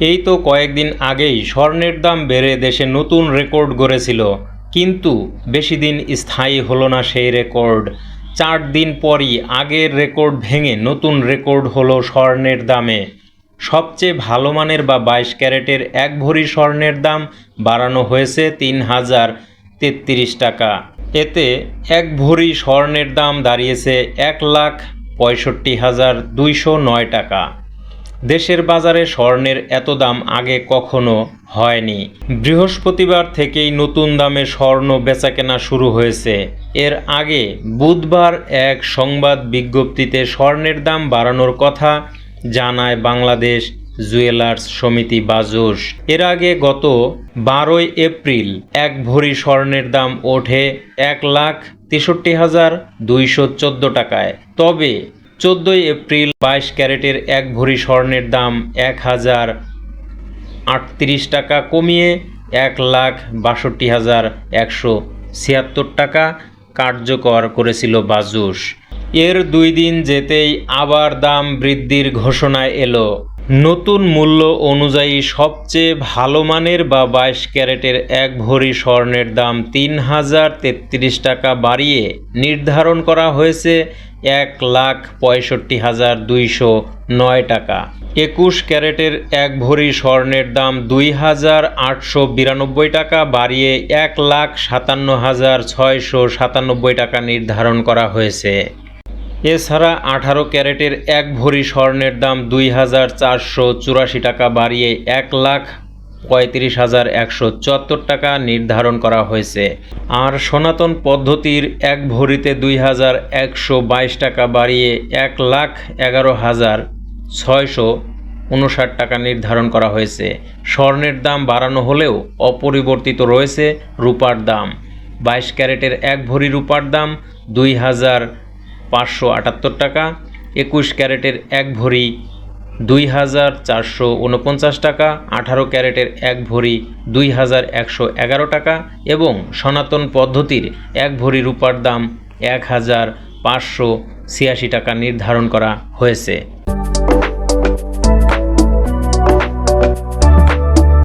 এই তো কয়েকদিন আগেই স্বর্ণের দাম বেড়ে দেশে নতুন রেকর্ড গড়েছিল। কিন্তু বেশি দিন স্থায়ী হলো না সেই রেকর্ড। চার দিন পরই আগের রেকর্ড ভেঙে নতুন রেকর্ড হলো স্বর্ণের দামে। সবচেয়ে ভালো মানের বা বাইশ ক্যারেটের এক ভরি স্বর্ণের দাম বাড়ানো হয়েছে তিন হাজার তেত্রিশ টাকা। এতে এক ভরি স্বর্ণের দাম দাঁড়িয়েছে এক লাখ পঁয়ষট্টি হাজার দুইশো নয় টাকা। দেশের বাজারে স্বর্ণের এত দাম আগে কখনো হয়নি। বৃহস্পতিবার থেকেই নতুন দামে স্বর্ণ বেচাকেনা শুরু হয়েছে। এর আগে বুধবার এক সংবাদ বিজ্ঞপ্তিতে স্বর্ণের দাম বাড়ানোর কথা জানায় বাংলাদেশ জুয়েলার্স সমিতি বাজুস এর আগে গত বারোই এপ্রিল এক ভরি স্বর্ণের দাম ওঠে এক লাখ তেষট্টি হাজার দুইশো চোদ্দ টাকায়। তবে চোদ্দোই এপ্রিল বাইশ ক্যারেটের এক ভরি স্বর্ণের দাম এক হাজার আটত্রিশ টাকা কমিয়ে এক লাখ বাষট্টি হাজার একশো ছিয়াত্তর টাকা কার্যকর করেছিল বাজুস এর দুই দিন যেতেই আবার দাম বৃদ্ধির ঘোষণা এলো। নতুন মূল্য অনুযায়ী সবচেয়ে ভালো মানের বা বাইশ ক্যারেটের এক ভরি স্বর্ণের দাম তিন হাজার তেত্রিশ টাকা বাড়িয়ে নির্ধারণ করা হয়েছে এক লাখ পঁয়ষট্টি হাজার দুইশো নয় টাকা। একুশ ক্যারেটের এক ভরি স্বর্ণের দাম দুই হাজার আটশো বিরানব্বই টাকা, বাড়িয়ে এক লাখ সাতান্ন হাজার ছয়শো সাতানব্বই টাকা নির্ধারণ করা হয়েছে। এছাড়া আঠারো ক্যারেটের এক ভরি স্বর্ণের দাম দুই হাজার চারশো চুরাশি টাকা, বাড়িয়ে এক লাখ পঁয়ত্রিশ হাজার একশো চুয়াত্তর টাকা নির্ধারণ করা হয়েছে। আর সনাতন পদ্ধতির এক ভরিতে দুই হাজার একশো বাইশ টাকা বাড়িয়ে এক লাখ এগারো হাজার ছয়শো উনষাট টাকা নির্ধারণ করা হয়েছে। স্বর্ণের দাম বাড়ানো হলেও অপরিবর্তিত রয়েছে রূপার দাম। বাইশ ক্যারেটের এক ভরি রূপার দাম দুই হাজার পাঁচশো আটাত্তর টাকা, একুশ ক্যারেটের এক ভরি দুই হাজার চারশো উনপঞ্চাশ টাকা, আঠারো ক্যারেটের এক ভরি দুই হাজার একশো এগারো টাকা এবং সনাতন পদ্ধতির এক ভরি রূপার দাম এক হাজার পাঁচশো ছিয়াশি টাকা নির্ধারণ করা হয়েছে।